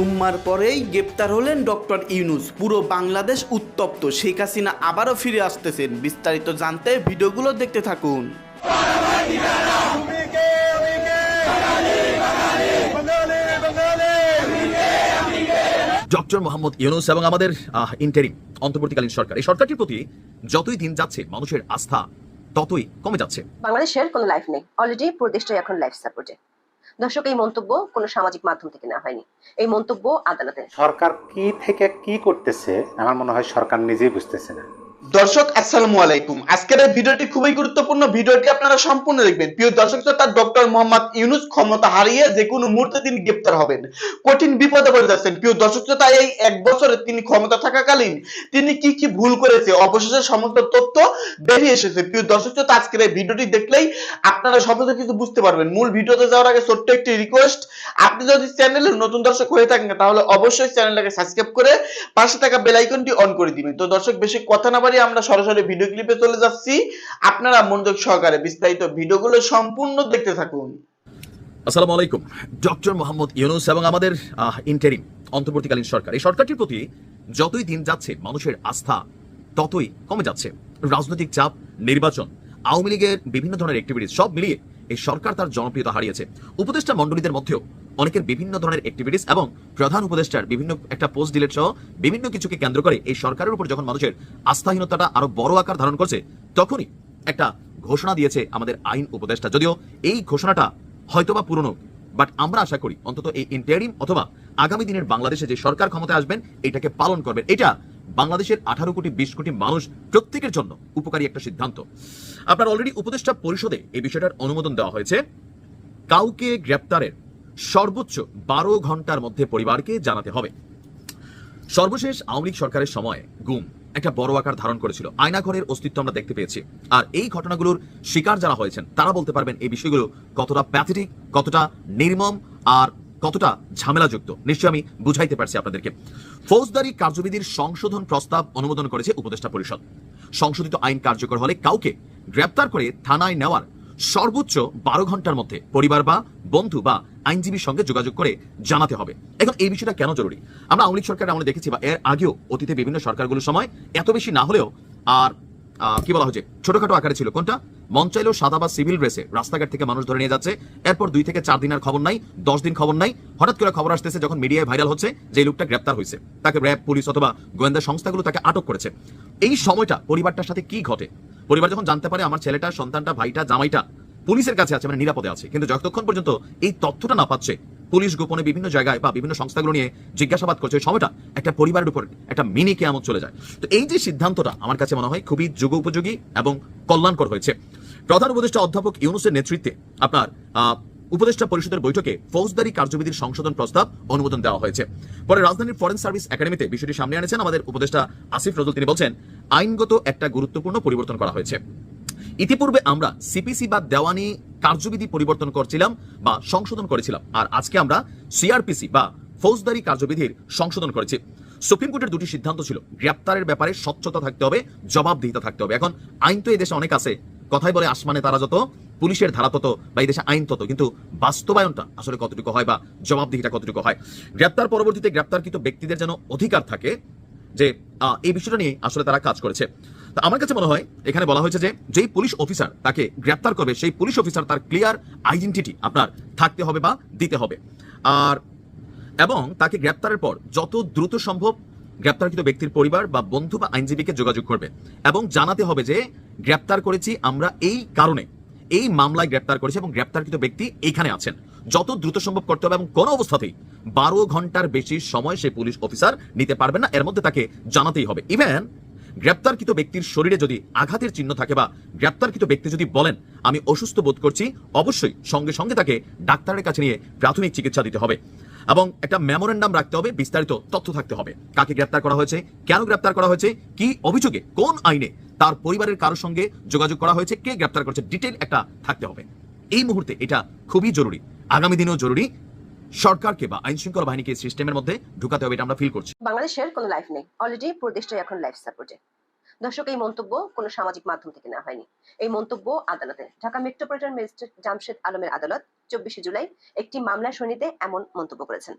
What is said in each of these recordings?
জুম্মার পরেই গ্রেপ্তার হলেন ডক্টর ইউনুস। পুরো বাংলাদেশ উত্তপ্ত। শেখ হাসিনা আবারও ফিরে আসতেছেন। বিস্তারিত জানতে ভিডিওগুলো দেখতে থাকুন. ডক্টর মোহাম্মদ ইউনুস এবং আমাদের ইন্টারিম অন্তর্বর্তীকালীন সরকার। এই সরকারটির প্রতি যতই দিন যাচ্ছে মানুষের আস্থা ততই কমে যাচ্ছে। বাংলাদেশের কোনো লাইফ নেই। অলরেডি পুরো দেশটাই এখন লাইফ সাপোর্টে দর্শক, এই মন্তব্য কোনো সামাজিক মাধ্যম থেকে নেওয়া হয়নি। এই মন্তব্য আদালতে। সরকার কি থেকে কি করতেছে, আমার মনে হয় সরকার নিজেই বুঝতেছে না। দর্শক, আসসালামু আলাইকুম। আজকের এই ভিডিওটি খুবই গুরুত্বপূর্ণ। ভিডিওটি আপনারা সম্পূর্ণ দেখবেন। প্রিয় দর্শক শ্রোতা, ডক্টর মোহাম্মদ ইউনুস ক্ষমতা হারিয়ে যে কোনো মুহূর্তে তিনি গ্রেপ্তার হবেন। কঠিন বিপদে পড়ে যাচ্ছেন। প্রিয় দর্শক শ্রোতা, এই এক বছরে তিনি ক্ষমতা থাকাকালীন তিনি কি কি ভুল করেছে, অবশেষে সমস্ত তথ্য বেরিয়ে এসেছে। প্রিয় দর্শক শ্রোতা, আজকের এই ভিডিওটি দেখলেই আপনারা সমস্ত কিছু বুঝতে পারবেন। মূল ভিডিওতে যাওয়ার আগে ছোট্ট একটি রিকোয়েস্ট আপনি যদি চ্যানেলের নতুন দর্শক হয়ে থাকেন, তাহলে অবশ্যই চ্যানেলটাকে সাবস্ক্রাইব করে পাশে থাকা বেল আইকনটি অন করে দিবেন। তো দর্শক, বেশি কথা না বাড়িয়ে আমরা সরাসরি ভিডিও ক্লিপে চলে যাচ্ছি। আপনারা মনোযোগ সহকারে বিস্তারিত ভিডিওগুলো সম্পূর্ণ দেখতে থাকুন। আসসালামু আলাইকুম, ডক্টর মোহাম্মদ ইউনুস এবং আমাদের ইন্টারিম অন্তর্বর্তীকালীন সরকার। এই সরকারটির প্রতি যতই দিন যাচ্ছে, মানুষের আস্থা ততই কমে যাচ্ছে। রাজনৈতিক চাপ, নির্বাচন, আওয়ামী লীগের বিভিন্ন ধরনের অ্যাক্টিভিটিস সব মিলিয়ে এই সরকার তার জনপ্রিয়তা হারিয়েছে। উপদেষ্টা মণ্ডলীদের মধ্যেও অনেকের বিভিন্ন ধরনের অ্যাক্টিভিটিস এবং প্রধান উপদেষ্টার বিভিন্ন একটা পোস্ট ডিলেট সহ বিভিন্ন কিছুকে কেন্দ্র করে এই সরকারের উপর যখন মানুষের আস্থাহীনতাটা আরও বড় আকার ধারণ করছে, তখনই একটা ঘোষণা দিয়েছে আমাদের আইন উপদেষ্টা। যদিও এই ঘোষণাটা হয়তোবা পুরনো বাট আমরা আশা করি অন্তত এই ইন্টারিম অথবা আগামী দিনের বাংলাদেশে যে সরকার ক্ষমতায় আসবেন, এটাকে পালন করবেন। এটা বাংলাদেশের আঠারো কোটি, বিশ কোটি মানুষ প্রত্যেকের জন্য উপকারী একটা সিদ্ধান্ত। আপনার অলরেডি উপদেষ্টা পরিষদে এই বিষয়টার অনুমোদন দেওয়া হয়েছে। কাউকে গ্রেপ্তারের সর্বোচ্চ বারো ঘণ্টার মধ্যে পরিবারকে জানাতে হবে। সর্বশেষ আওয়ামী লীগ সরকারের সময় গুম, একটা বড় আকার ধারণ করেছিল। আয়নাঘরের অস্তিত্ব আমরা দেখতে পেয়েছি। আর এই ঘটনাগুলোর শিকার যারা হয়েছেন, তারা বলতে পারবেন এই বিষয়গুলো কতটা প্যাথেটিক কতটা নির্মম আর কতটা ঝামেলাযুক্ত। নিশ্চয়ই আমি বুঝাইতে পারছি আপনাদেরকে। ফৌজদারি কার্যবিধির সংশোধন প্রস্তাব অনুমোদন করেছে উপদেষ্টা পরিষদ। সংশোধিত আইন কার্যকর হলে কাউকে গ্রেপ্তার করে থানায় নেওয়ার সর্বোচ্চ বারো ঘণ্টার মধ্যে পরিবার বা বন্ধু বা আইনজীবীর সঙ্গে যোগাযোগ করে জানাতে হবে। এখন এই বিষয়টা কেন জরুরি? আমরা আওয়ামী লীগ সরকার আমরা দেখেছি বা এর আগেও অতীতে বিভিন্ন সরকারগুলোর সময় এত বেশি না হলেও আর কি বলা হয়েছে? ছোটখাটো আকারে ছিল। কোনটা? মন চাইলেও সাদা বা সিভিল ড্রেসে। রাস্তাঘাট থেকে মানুষ ধরে নিয়ে যাচ্ছে। এরপর দুই থেকে চার দিনের খবর নাই, দশ দিন খবর নাই। হঠাৎ করে খবর আসতেছে যখন মিডিয়ায় ভাইরাল হচ্ছে যে লোকটা গ্রেপ্তার হয়েছে। তাকে র্যাব, পুলিশ অথবা গোয়েন্দা সংস্থাগুলো তাকে আটক করেছে। এই সময়টা পরিবারটার সাথে কি ঘটে? পরিবার যখন জানতে পারে আমার ছেলেটা, সন্তানটা, ভাইটা, জামাইটা পুলিশের কাছে আছে মানে নিরাপদে আছে, কিন্তু যতক্ষণ পর্যন্ত এই তথ্যটা না পাচ্ছে, পুলিশ গোপনে বিভিন্ন জায়গায় বা বিভিন্ন সংস্থাগুলো নিয়ে জিজ্ঞাসাবাদ করছে সময়টা একটা পরিবারের উপর একটা মিনি কেয়ামত চলে যায়। তো এই যে সিদ্ধান্তটা আমার কাছে মনে হয় খুবই যুগ উপযোগী এবং কল্যাণকর হয়েছে। প্রধান উপদেষ্টা অধ্যাপক ইউনুসের নেতৃত্বে আপনার উপদেষ্টা পরিষদের বৈঠকে ফৌজদারি কার্যবিধির সংশোধন প্রস্তাব অনুমোদন দেওয়া হয়েছে। পরে রাজধানীর ফরেন সার্ভিস একাডেমিতে বিষয়টি সামনে আনেছেন আমাদের উপদেষ্টা আসিফ নজরুল। তিনি বলছেন আইনগত একটা গুরুত্বপূর্ণ পরিবর্তন করা হয়েছে। ইতিপূর্বে আমরা সিপিসি বা দেওয়ানি কার্যবিধি পরিবর্তন করছিলাম বা সংশোধন করেছিলাম। আর আজকে আমরা সিআরপিসি বা ফৌজদারি কার্যবিধির সংশোধন করেছি। সুপ্রিম কোর্টের দুটি সিদ্ধান্ত ছিল, গ্রেপ্তারের ব্যাপারে স্বচ্ছতা থাকতে হবে, জবাবদিহিতা থাকতে হবে। এখন আইন তো এই দেশে অনেক আছে, কথাই বলে আসমানে তারা যত, পুলিশের ধারা তত, বা এই দেশে আইন তত। কিন্তু বাস্তবায়নটা আসলে কতটুকু হয় বা জবাবদিহিটা কতটুকু হয়? গ্রেপ্তার পরবর্তীতে গ্রেপ্তারকৃত ব্যক্তিদের যেন অধিকার থাকে যে এই বিষয়টা নিয়ে আসলে তারা কাজ করেছে। তা আমার কাছে মনে হয়, এখানে বলা হয়েছে যে, যেই পুলিশ অফিসার তাকে গ্রেপ্তার করবে, সেই পুলিশ অফিসার তার ক্লিয়ার আইডেন্টিটি আপনার থাকতে হবে বা দিতে হবে। আর, এবং তাকে গ্রেপ্তারের পর যত দ্রুত সম্ভব গ্রেপ্তারকৃত ব্যক্তির পরিবার বা বন্ধু বা আইনজীবীকে যোগাযোগ করবে এবং জানাতে হবে যে, গ্রেপ্তার করেছি আমরা এই কারণে। এই মামলায় গ্রেপ্তার করেছি এবং গ্রেপ্তারকৃত ব্যক্তি এখানে আছেন। যত দ্রুত সম্ভব করতে হবে এবং কোনো অবস্থাতেই বারো ঘণ্টার বেশি সময় সেই পুলিশ অফিসার নিতে পারবেন না। এর মধ্যে তাকে জানাতেই হবে। ইভেন গ্রেপ্তারকৃত ব্যক্তির শরীরে যদি আঘাতের চিহ্ন থাকে বা গ্রেপ্তারকৃত ব্যক্তি যদি বলেন, আমি অসুস্থ বোধ করছি, অবশ্যই সঙ্গে সঙ্গে তাকে ডাক্তারের কাছে নিয়ে প্রাথমিক চিকিৎসা দিতে হবে এবং একটা মেমোরেন্ডাম রাখতে হবে, বিস্তারিত তথ্য থাকতে হবে। কাকে গ্রেপ্তার করা হয়েছে, কেন গ্রেপ্তার করা হয়েছে, কি অভিযোগে, কোন আইনে, তার পরিবারের কারোর সঙ্গে যোগাযোগ করা হয়েছে, কে গ্রেপ্তার করেছে ডিটেল একটা থাকতে হবে। এই মুহূর্তে এটা খুবই জরুরি। আগামী দিনেও জরুরি। সরকারকে বা আইন শৃঙ্খলা বাহিনীকে সিস্টেমের মধ্যে ঢুকাতে হবে আমরা ফিল করছি। বাংলাদেশের কোনো লাইফ নেই। অলরেডি পুরো দেশটাই এখন লাইফ সাপোর্টে দর্শক, এই মন্তব্য কোনো সামাজিক মাধ্যম থেকে নেওয়া হয়নি। এই মন্তব্য আদালতের ঢাকা মেট্রোপলিটন ম্যাজিস্ট্রেট জামশেদ আলমের আদালত চব্বিশে জুলাই একটি মামলার শুনানিতে এমন মন্তব্য করেছেন।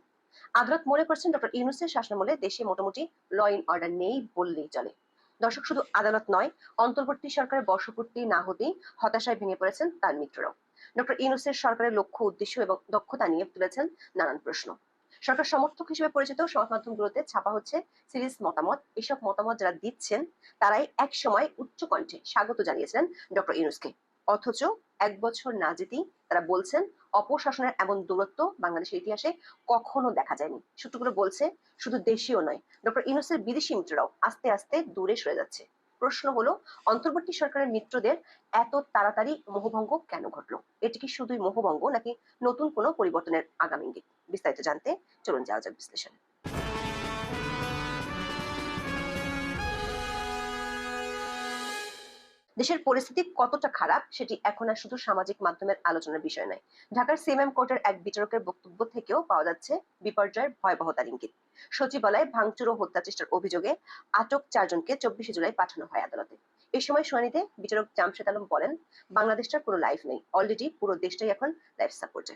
আদালত মনে করছেন ডক্টর ইউনুসের শাসনামলে দেশে মোটামুটি ল ইন অর্ডার নেই বললেই চলে। দর্শক, শুধু আদালত নয়, অন্তর্বর্তী সরকারের বর্ষপূর্তি না হতেই হতাশায় ভেঙে পড়েছেন তার মিত্ররাও। ডক্টর ইউনুসের সরকারের লক্ষ্য, উদ্দেশ্য এবং দক্ষতা নিয়ে তুলেছেন নানান প্রশ্ন। সরকার সমর্থক হিসেবে পরিচিত সংবাদ মাধ্যমগুলোতে ছাপা হচ্ছে সিরিজ মতামত। এসব মতামত যারা দিচ্ছেন, তারাই এক সময় উচ্চ কণ্ঠে স্বাগত জানিয়েছিলেন ডক্টর ইউনুসকে। অথচ এক বছর না যেতেই তারা বলছেন, অপশাসনের এমন দূরত্ব বাংলাদেশের ইতিহাসে কখনো দেখা যায়নি। সূত্রগুলো বলছে, শুধু দেশীয় নয়, ডক্টর ইউনুসের বিদেশি মিত্ররাও আস্তে আস্তে দূরে সরে যাচ্ছে। প্রশ্ন হলো, অন্তর্বর্তী সরকারের মিত্রদের এত তাড়াতাড়ি মোহভঙ্গ কেন ঘটলো? এটি কি শুধুই মোহভঙ্গ নাকি নতুন কোনো পরিবর্তনের আগামী ইঙ্গিত বিস্তারিত জানতে চলুন যাওয়া যাক বিশ্লেষণ। দেশের পরিস্থিতি কতটা খারাপ সেটি এখন আর শুধু সামাজিক মাধ্যমের আলোচনার বিষয় নয়। ঢাকার সিএমএম কোর্টের এক বিচারকের বক্তব্য থেকেও পাওয়া যাচ্ছে বিপর্যয়ের ভয়াবহতার ইঙ্গিত সচিবালয়ে ভাঙচুর ও হত্যা চেষ্টার অভিযোগে আটক চারজনকে চব্বিশে জুলাই পাঠানো হয় আদালতে। এই সময় শুনানিতে বিচারক জামশেদ আলম বলেন বাংলাদেশটার কোনো লাইফ নেই। অলরেডি পুরো দেশটাই এখন লাইফ সাপোর্টে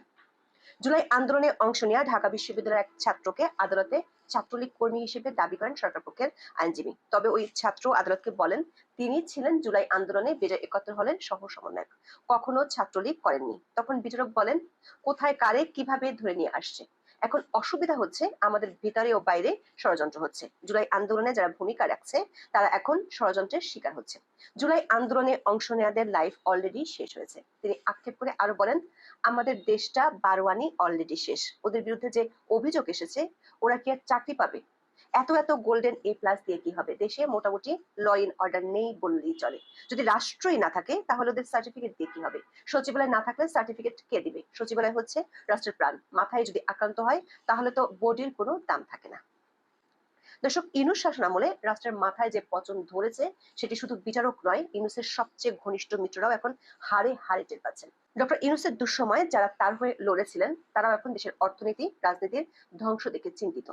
জুলাই আন্দোলনে অংশ নেওয়া ঢাকা বিশ্ববিদ্যালয়ের এক ছাত্রকে আদালতে ছাত্রলীগ কর্মী হিসেবে দাবি করেন সরকার পক্ষের আইনজীবী। তবে ওই ছাত্র আদালতকে বলেন, তিনি ছিলেন জুলাই আন্দোলনে বেজে একাত্তর হলেন সহ সমন্বয়ক। কখনো ছাত্রলীগ করেননি। তখন বিচারক বলেন, কোথায় কারে কীভাবে ধরে নিয়ে আসছে? এখন অসুবিধা হচ্ছে, আমাদের ভিতরে ও বাইরে ষড়যন্ত্র হচ্ছে। জুলাই আন্দোলনে যারা ভূমিকা রাখছে, তারা এখন ষড়যন্ত্রের শিকার হচ্ছে। জুলাই আন্দোলনে অংশ নেওয়াদের লাইফ অলরেডি শেষ হয়েছে। তিনি আক্ষেপ করে আরও বলেন আমাদের দেশটা বারোয়ানি অলরেডি শেষ। ওদের বিরুদ্ধে যে অভিযোগ এসেছে, ওরা কি আর চাকরি পাবে? এত এত গোল্ডেন এ প্লাস দিয়ে কি হবে? দেশে মোটামুটি ল ইন অর্ডার নেই বললেই চলে। যদি রাষ্ট্রই না থাকে, তাহলে ওদের সার্টিফিকেট দিয়ে কি হবে? সচিবালয় না থাকলে সার্টিফিকেট কে দিবে? সচিবালয় হচ্ছে রাষ্ট্রের প্রাণ। মাথায় যদি আক্রান্ত হয়, তাহলে তো বডির কোনো দাম থাকে না। দর্শক, ইনুস শাসন আমলে রাষ্ট্রের মাথায় যে পচন ধরেছে, সেটি শুধু বিচারক নয়, ইনুসের সবচেয়ে ঘনিষ্ঠ মিত্ররাও এখন হারে হারে টের পাচ্ছেন। ডক্টর ইনুসের দুঃসময়ে যারা তার হয়ে লড়েছিলেন, তারাও এখন দেশের অর্থনীতি, রাজনীতির ধ্বংস দেখে চিন্তিত।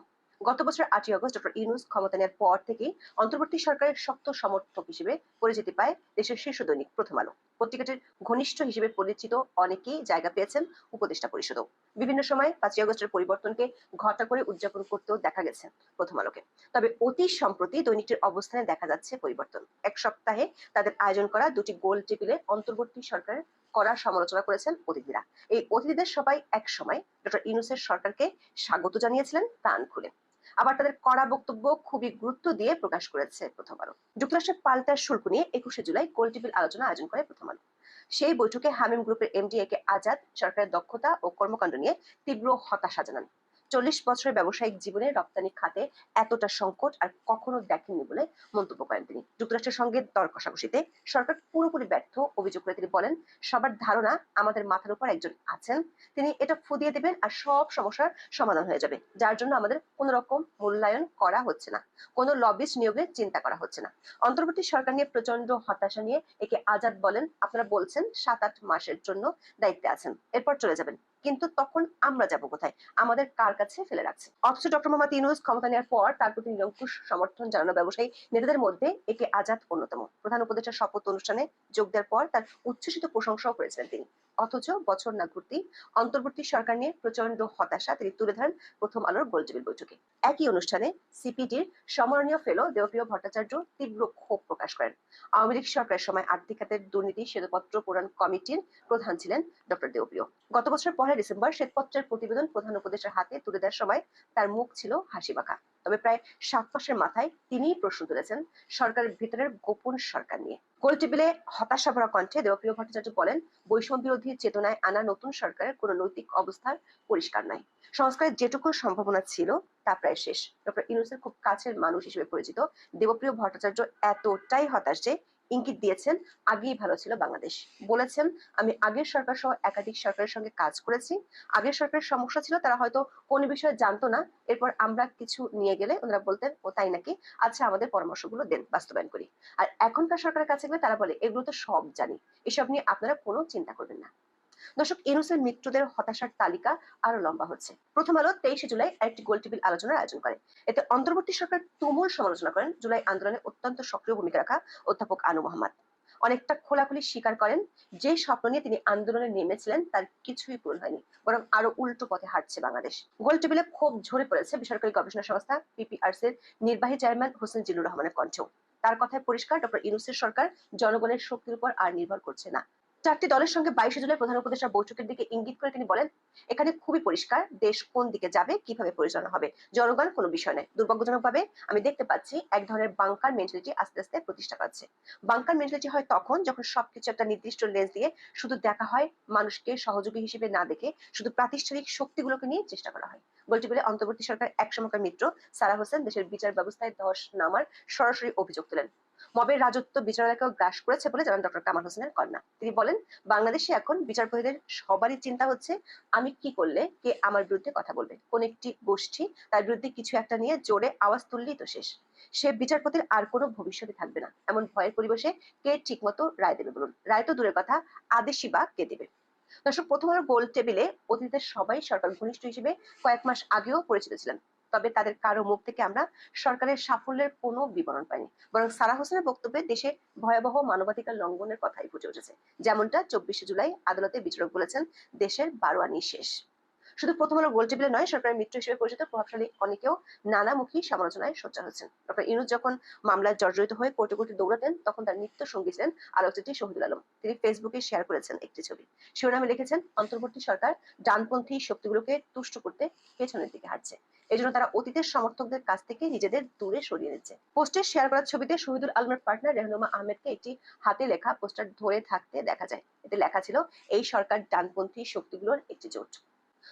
গত বছর আটই আগস্ট ডক্টর ইউনুস ক্ষমতা নেওয়ার পর থেকেই অন্তর্বর্তী সরকারের শক্ত সমর্থক হিসেবে পরিচিতি পায় দেশের শীর্ষ দৈনিক প্রথম আলো। পত্রিকাটির ঘনিষ্ঠ হিসেবে পরিচিত অনেকেই জায়গা পেয়েছেন উপদেষ্টা পরিষদও। বিভিন্ন সময় পাঁচই আগস্টের পরিবর্তনকে ঘটা করে উদযাপন করতেও দেখা গেছে প্রথম আলোকে। তবে অতি সম্প্রতি দৈনিকটির অবস্থানে দেখা যাচ্ছে পরিবর্তন। এক সপ্তাহে তাদের আয়োজন করা দুটি গোল টেবিলে অন্তর্বর্তী সরকারের করা সমালোচনা করেছেন অতিথিরা। এই অতিথিদের সবাই এক সময় ডক্টর ইউনুসের সরকারকে স্বাগত জানিয়েছিলেন প্রাণ খুলে। আবার তাদের কড়া বক্তব্য খুবই গুরুত্ব দিয়ে প্রকাশ করেছে প্রথম আলো। যুক্তরাষ্ট্রের পাল্টার শুল্ক নিয়ে একুশে জুলাই গোলটেবিল আলোচনা আয়োজন করে প্রথম আলো। সেই বৈঠকে হামিম গ্রুপের এমডি একে আজাদ সরকারের দক্ষতা ও কর্মকাণ্ড নিয়ে তীব্র হতাশা জানান। চল্লিশ বছরের ব্যবসায়িক জীবনে রপ্তানি খাতে এতটা সংকট আর কখনো দেখেননি বলে মন্তব্য করেন তিনি। যুক্তরাষ্ট্রের সঙ্গে দর কষাকষিতে সরকার পুরোপুরি ব্যর্থ, অভিযোগ করে তিনি বলেন, সবার ধারণা আমাদের মাথার উপর একজন আছেন, তিনি এটা ফুদিয়ে দেবেন আর সব সমস্যার সমাধান হয়ে যাবে, যার জন্য আমাদের কোন রকম মূল্যায়ন করা হচ্ছে না, কোনো লবিস্ট নিয়োগের চিন্তা করা হচ্ছে না। অন্তর্বর্তী সরকার নিয়ে প্রচণ্ড হতাশা নিয়ে একে আজাদ বলেন, আপনারা বলছেন সাত আট মাসের জন্য দায়িত্বে আছেন, এরপর চলে যাবেন। কিন্তু তখন আমরা যাব কোথায়? আমাদের কার কাছে ফেলে রাখছে? অথচ ডক্টর মোহাম্মদ ইউনুস ক্ষমতা নেওয়ার পর তার প্রতি নিরঙ্কুশ সমর্থন জানানো ব্যবসায়ী নেতাদের মধ্যে একে আজাদ অন্যতম। প্রধান উপদেষ্টার শপথ অনুষ্ঠানে যোগ দেওয়ার পর তার উচ্ছ্বসিত প্রশংসাও করেছিলেন তিনি। অথচ বছর না ঘুরতেই অন্তর্বর্তী সরকার নিয়ে প্রচণ্ড হতাশা তিনি তুলে ধরেন প্রথম আলোর গোলটেবিল বৈঠকে। একই অনুষ্ঠানে সিপিডির সম্মাননীয় ফেলো দেবপ্রিয় ভট্টাচার্য তীব্র ক্ষোভ প্রকাশ করেন। আওয়ামী লীগ সরকারের সময় আর্থিক খাতের দুর্নীতি, শ্বেতপত্র প্রদান কমিটির প্রধান ছিলেন ডক্টর দেবপ্রিয়। গত বছর পহেলা ডিসেম্বর শ্বেতপত্রের প্রতিবেদন প্রধান উপদেষ্টার হাতে তুলে দেওয়ার সময় তার মুখ ছিল হাসি মাখা তবে প্রায় সাত মাসের মাথায় তিনিই প্রশ্ন তুলেছেন সরকারের ভিতরের গোপন সরকার নিয়ে। গোল টেবিলে হতাশা ভরা কণ্ঠে দেবপ্রিয় ভট্টাচার্য বলেন, বৈষম্য বিরোধী চেতনায় আনা নতুন সরকারের কোনো নৈতিক অবস্থার পরিষ্কার নাই। সংস্কারের যেটুকু সম্ভাবনা ছিল, তা প্রায় শেষ। ডক্টর ইনুসের খুব কাছের মানুষ হিসেবে পরিচিত দেবপ্রিয় ভট্টাচার্য এতটাই হতাশ যে ইঙ্গিত দিয়েছেন, আগেই ভালো ছিল বাংলাদেশ। বলেছেন, আমি আগের সরকার সহ একাধিক সরকারের সঙ্গে কাজ করেছি। আগের সরকারের সমস্যা ছিল, তারা হয়তো কোনো বিষয়ে জানতো না। এরপর আমরা কিছু নিয়ে গেলে ওনারা বলতেন, ও তাই নাকি? আচ্ছা আমাদের পরামর্শগুলো দেন, বাস্তবায়ন করি। আর এখনকার সরকারের কাছে গেলে তারা বলে, এগুলো তো সব জানি। এসব নিয়ে আপনারা কোনো চিন্তা করবেন না। দর্শক ইনুসের মৃত্যুদের হতাশার তালিকা আরও লম্বা হচ্ছে। প্রথম আলো তেইশে জুলাই একটি গোল টেবিল আলোচনার আয়োজন করে। এতে অন্তর্বর্তী সরকার তুমুল সমালোচনা করেন জুলাই আন্দোলনে অত্যন্ত সক্রিয় ভূমিকা রাখা অধ্যাপক আনু মোহাম্মদ। অনেকটা খোলাখুলি স্বীকার করেন, যে স্বপ্ন নিয়ে তিনি আন্দোলনে নেমেছিলেন তার কিছুই পূরণ হয়নি, বরং আরও উল্টো পথে হাঁটছে বাংলাদেশ। গোল টেবিলে ক্ষোভ ঝরে পড়েছে বেসরকারি গবেষণা সংস্থা পিপিআরস এর নির্বাহী চেয়ারম্যান হোসেন জিল্লুর রহমানের কণ্ঠেও। তার কথায় পরিষ্কার, ডক্টর ইউনুসের সরকার জনগণের শক্তির উপর আর নির্ভর করছে না। চারটি দলের সঙ্গে বাইশে জুলাই প্রধান উপদেষ্টা বৈঠকের দিকে ইঙ্গিত করে তিনি বলেন, এখানে খুবই পরিষ্কার দেশ কোন দিকে যাবে, কীভাবে পরিচালনা হবে। জনগণ কোনো বিষয় নয়। দুর্ভাগ্যজনকভাবে আমি দেখতে পাচ্ছি এক ধরনের বাংকার মেন্টালিটি আস্তে আস্তে প্রতিষ্ঠা পাচ্ছে। বাংকার মেন্টালিটি হয় তখন যখন সবকিছু একটা নির্দিষ্ট লেন্স দিয়ে শুধু দেখা হয় মানুষকে সহযোগী হিসেবে না দেখে শুধু প্রাতিষ্ঠানিক শক্তিগুলোকে নিয়ে চেষ্টা করা হয়। বলতে গেলে অন্তর্বর্তী সরকার এক সময়কার মিত্র সারা হোসেন দেশের বিচার ব্যবস্থায় ধস নামার সরাসরি অভিযোগ তোলেন। মবের রাজত্ব বিচারালয়কেও গ্রাস করেছে বলে জানান ডক্টর কামাল হোসেনের কন্যা। তিনি বলেন, বাংলাদেশে এখন বিচারপতিদের সবারই চিন্তা হচ্ছে, আমি কি করলে কে আমার বিরুদ্ধে কথা বলবে? কোন একটি গোষ্ঠী তার বিরুদ্ধে কিছু একটা নিয়ে জোরে আওয়াজ তুললেই তো শেষ। সে বিচারপতির আর কোনো ভবিষ্যতে থাকবে না। এমন ভয়ের পরিবেশে কে ঠিকমতো রায় দেবে বলুন? রায় তো দূরের কথা, আদেশই বা কে দেবে? দর্শক, প্রথম আলো গোল টেবিলে অতীতের সবাই সরকার ঘনিষ্ঠ হিসেবে কয়েক মাস আগেও পরিচিত ছিলেন। তবে তাদের কারও মুখ থেকে আমরা সরকারের সাফল্যের কোনো বিবরণ পাইনি। বরং সারা হোসেনের বক্তব্যে দেশে ভয়াবহ মানবাধিকার লঙ্ঘনের কথাই ফুটে উঠেছে। যেমনটা চব্বিশে জুলাই আদালতে বিচারক বলেছেন, দেশের বারোয়ানি শেষ। শুধু প্রথম আলো গোল টেবিলে নয়, সরকারের মিত্র হিসেবে পরিচিত প্রভাবশালী অনেকেও নানামুখী সমালোচনায় সোচ্চার হচ্ছেন ডক্টর ইনুজ যখন মামলায় জর্জরিত হয়ে কোর্টে কোর্টে দৌড়াতেন, তখন তার নিত্য সঙ্গী ছিলেন আলোকচিত্রী শহীদুল আলম। তিনি ফেসবুকে শেয়ার করেছেন একটি ছবি। শিরোনামে লিখেছেন, অন্তর্বর্তী সরকার ডানপন্থী শক্তিগুলোকে তুষ্ট করতে পেছনের দিকে হাঁটছে। এজন্য তারা অতীতের সমর্থকদের কাছ থেকে নিজেদের দূরে সরিয়ে নিচ্ছে। পোস্টে শেয়ার করা ছবিতে শহীদুল আলমের পার্টনার রেহনুমা আহমেদকে একটি হাতে লেখা পোস্টার ধরে থাকতে দেখা যায়। এতে লেখা ছিল, এই সরকার ডানপন্থী শক্তিগুলোর একটি জোট।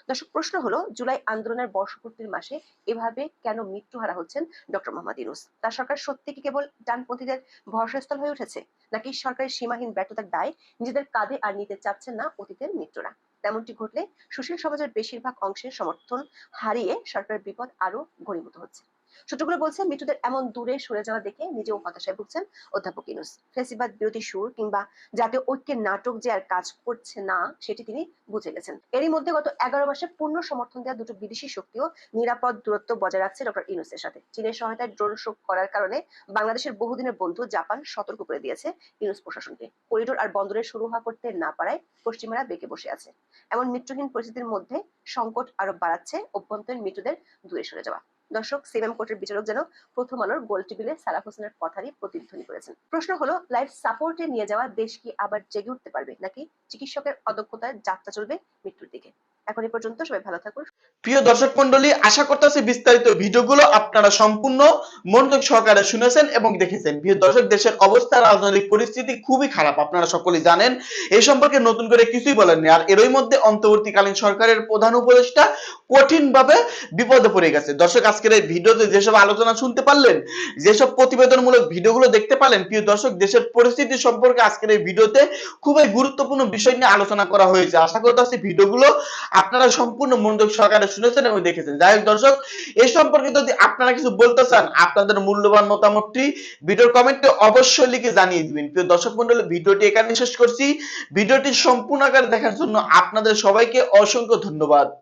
দর্শক, প্রশ্ন হলো, জুলাই আন্দোলনের বর্ষপূর্তির মাসে এভাবে কেন মৃত্যুহারা হচ্ছেন ডক্টর মোহাম্মদ ইউনুস? তার সরকার সত্যি কি কেবল ডানপন্থীদের ভরসাস্থল হয়ে উঠেছে, নাকি সরকারের সীমাহীন ব্যর্থতার দায় নিজেদের কাঁধে আর নিতে চাচ্ছেন না অতীতের মিত্ররা? তেমনটি ঘটলে সুশীল সমাজের বেশিরভাগ অংশের সমর্থন হারিয়ে সরকারের বিপদ আরও ঘনীভূত হচ্ছে। সূত্রগুলো বলছে, মৃত্যুদের এমন দূরে সরে যাওয়া দেখে নিজেও হতাশায় ভুগছেন অধ্যাপক ইনুস ফেসিবাদ বিরোধী সুর কিংবা জাতীয় ঐক্যের নাটক যে আর কাজ করছে না, সেটি তিনি বুঝে গেছেন। এরই মধ্যে গত এগারো মাসে পূর্ণ সমর্থন দেওয়া দুটো বিদেশি শক্তিও নিরাপদ দূরত্ব বজায় রাখছে ডক্টর ইনুসের সাথে। চীনের সহায়তায় ড্রোন শো করার কারণে বাংলাদেশের বহুদিনের বন্ধু জাপান সতর্ক করে দিয়েছে ইনুস প্রশাসনকে। করিডোর আর বন্দরের শুরু হওয়া করতে না পারায় পশ্চিমারা বেঁকে বসে আছে। এমন মৃত্যুহীন পরিস্থিতির মধ্যে সংকট আরও বাড়াচ্ছে অভ্যন্তরীণ মৃত্যুদের দূরে সরে যাওয়া। দর্শক সিএম কোর্টের বিচারক যেন প্রথম আলোর গোল টেবিলে সালাফ হোসেনের কথারই প্রতিধ্বনি করেছেন। প্রশ্ন হলো, লাইফ সাপোর্টে নিয়ে যাওয়া দেশ কি আবার জেগে উঠতে পারবে? নাকি চিকিৎসকের অদক্ষতায় যাত্রা চলবে মৃত্যুর দিকে? এখন এ পর্যন্ত সবাই ভালো থাকুন। প্রিয় দর্শক মন্ডলী আশা করতেছি বিস্তারিত ভিডিওগুলো আপনারা সম্পূর্ণ মনোযোগ সহকারে শুনেছেন এবং দেখেছেন। প্রিয় দর্শক, দেশের অবস্থা, রাজনৈতিক পরিস্থিতি খুবই খারাপ, আপনারা সকলেই জানেন। এই সম্পর্কে নতুন করে কিছুই বলেননি। আর এরই মধ্যে অন্তর্বর্তীকালীন সরকারের প্রধান উপদেষ্টা কঠিন ভাবে বিপদে পড়ে গেছে। দর্শক, আজকের এই ভিডিওতে যেসব আলোচনা শুনতে পারলেন, যেসব প্রতিবেদনমূলক ভিডিওগুলো দেখতে পারলেন, প্রিয় দর্শক, দেশের পরিস্থিতি সম্পর্কে আজকের এই ভিডিওতে খুবই গুরুত্বপূর্ণ বিষয় নিয়ে আলোচনা করা হয়েছে। আশা করতেছি ভিডিওগুলো আপনারা সম্পূর্ণ মনোযোগ সহকারে শুনেছেন এবং দেখেছেন। যাই হোক দর্শক, এ সম্পর্কে যদি আপনারা কিছু বলতে চান, আপনাদের মূল্যবান মতামতটি ভিডিওর কমেন্টে অবশ্যই লিখে জানিয়ে দিবেন। প্রিয় দর্শক মন্ডলী, ভিডিওটি এখানে শেষ করছি। ভিডিওটি সম্পূর্ণ আকারে দেখার জন্য আপনাদের সবাইকে অসংখ্য ধন্যবাদ।